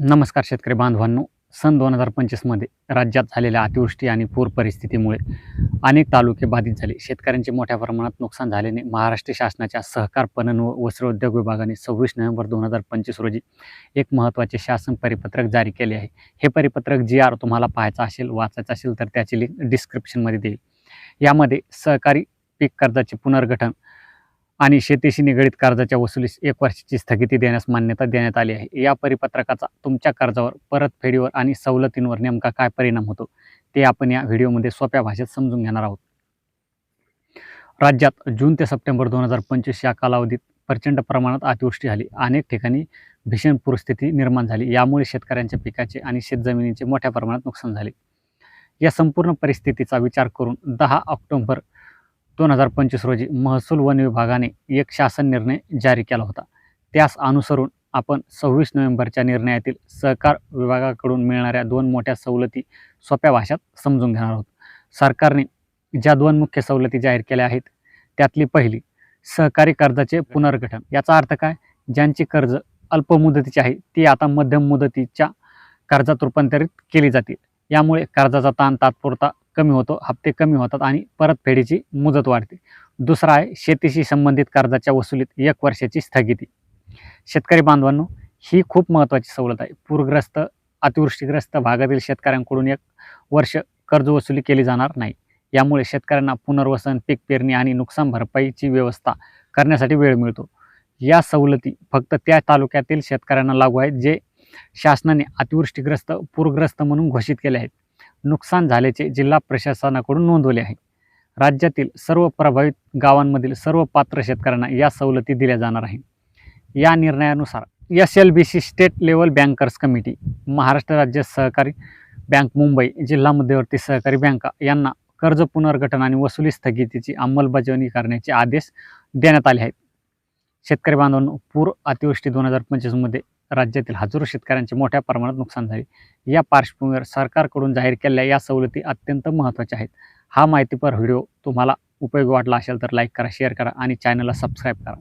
नमस्कार शेतकरी बांधवांनो. सन दोन हजार पंचवीसमध्ये राज्यात झालेल्या अतिवृष्टी आणि पूर परिस्थितीमुळे अनेक तालुके बाधित झाले. शेतकऱ्यांचे मोठ्या प्रमाणात नुकसान झाल्याने महाराष्ट्र शासनाच्या सहकार पणन व वस्त्रोद्योग विभागाने सव्वीस नोव्हेंबर दोन हजार पंचवीस रोजी एक महत्त्वाचे शासन परिपत्रक जारी केले आहे. हे परिपत्रक जी आर तुम्हाला पाहायचं असेल वाचायचं असेल तर त्याची लिंक डिस्क्रिप्शनमध्ये देईल. यामध्ये सहकारी पीक कर्जाचे पुनर्गठन आणि शेतीशी निगडीत कर्जाच्या वसुलीस एक वर्षाची स्थगिती देण्यास मान्यता देण्यात आली आहे. या परिपत्रकाचा तुमच्या कर्जावर परतफेडीवर आणि सवलतींवर नेमका काय परिणाम होतो ते आपण या व्हिडिओमध्ये सोप्या भाषेत समजून घेणार आहोत. राज्यात जून ते सप्टेंबर दोन हजार पंचवीस या कालावधीत प्रचंड प्रमाणात अतिवृष्टी झाली. अनेक ठिकाणी भीषण पूरस्थिती निर्माण झाली. यामुळे शेतकऱ्यांच्या पिकाचे आणि शेतजमिनीचे मोठ्या प्रमाणात नुकसान झाले. या संपूर्ण परिस्थितीचा विचार करून दहा ऑक्टोबर दोन हजार पंचवीस रोजी महसूल वन विभागाने एक शासन निर्णय जारी केला होता. त्यास अनुसरून आपण सव्वीस नोव्हेंबरच्या निर्णयातील सहकार विभागाकडून मिळणाऱ्या दोन मोठ्या सवलती सोप्या भाषेत समजून घेणार आहोत. सरकारने ज्या दोन मुख्य सवलती जाहीर केल्या आहेत त्यातली पहिली सहकारी कर्जाचे पुनर्गठन. याचा अर्थ काय? ज्यांची कर्ज अल्प मुदतीची आहे ती आता मध्यम मुदतीच्या कर्जात रूपांतरित केली जातील. यामुळे कर्जाचा ताण तात्पुरता कमी होतो हप्ते कमी होतात आणि परतफेडीची मुदत वाढते. दुसरा आहे शेतीशी संबंधित कर्जाच्या वसुलीत एक वर्षाची स्थगिती. शेतकरी बांधवांनो ही खूप महत्त्वाची सवलत आहे. पूरग्रस्त अतिवृष्टीग्रस्त भागातील शेतकऱ्यांकडून एक वर्ष कर्ज वसुली केली जाणार नाही. यामुळे शेतकऱ्यांना पुनर्वसन पीक पेरणी आणि नुकसान भरपाईची व्यवस्था करण्यासाठी वेळ मिळतो. या सवलती फक्त त्या तालुक्यातील शेतकऱ्यांना लागू आहेत जे शासनाने अतिवृष्टीग्रस्त पूरग्रस्त म्हणून घोषित केले आहेत. नुकसान झाल्याचे जिल्हा प्रशासनाकडून नोंदवले आहे. राज्यातील सर्व प्रभावित गावांमधील सर्व पात्र शेतकऱ्यांना या सवलती दिल्या जाणार आहे या निर्णयानुसार S L B C state level bankers committee Maharashtra राज्य सहकारी बँक मुंबई जिल्हा मध्यवर्ती सहकारी बँका यांना कर्ज पुनर्गठन आणि वसुली स्थगितीची अंमलबजावणी करण्याचे आदेश देण्यात आले आहेत. शेतकरी बांधवांनो पूर अतिवृष्टी दोन हजार पंचवीसमध्ये राज्यातील हजारो शेतकऱ्यांचे मोठ्या प्रमाणात नुकसान झाले. या पार्श्वभूमीवर सरकारकडून जाहीर केलेल्या या सवलती अत्यंत महत्त्वाच्या आहेत. हा माहितीपर व्हिडिओ तुम्हाला उपयोग वाटला असेल तर लाईक करा शेअर करा आणि चॅनलला सबस्क्राईब करा.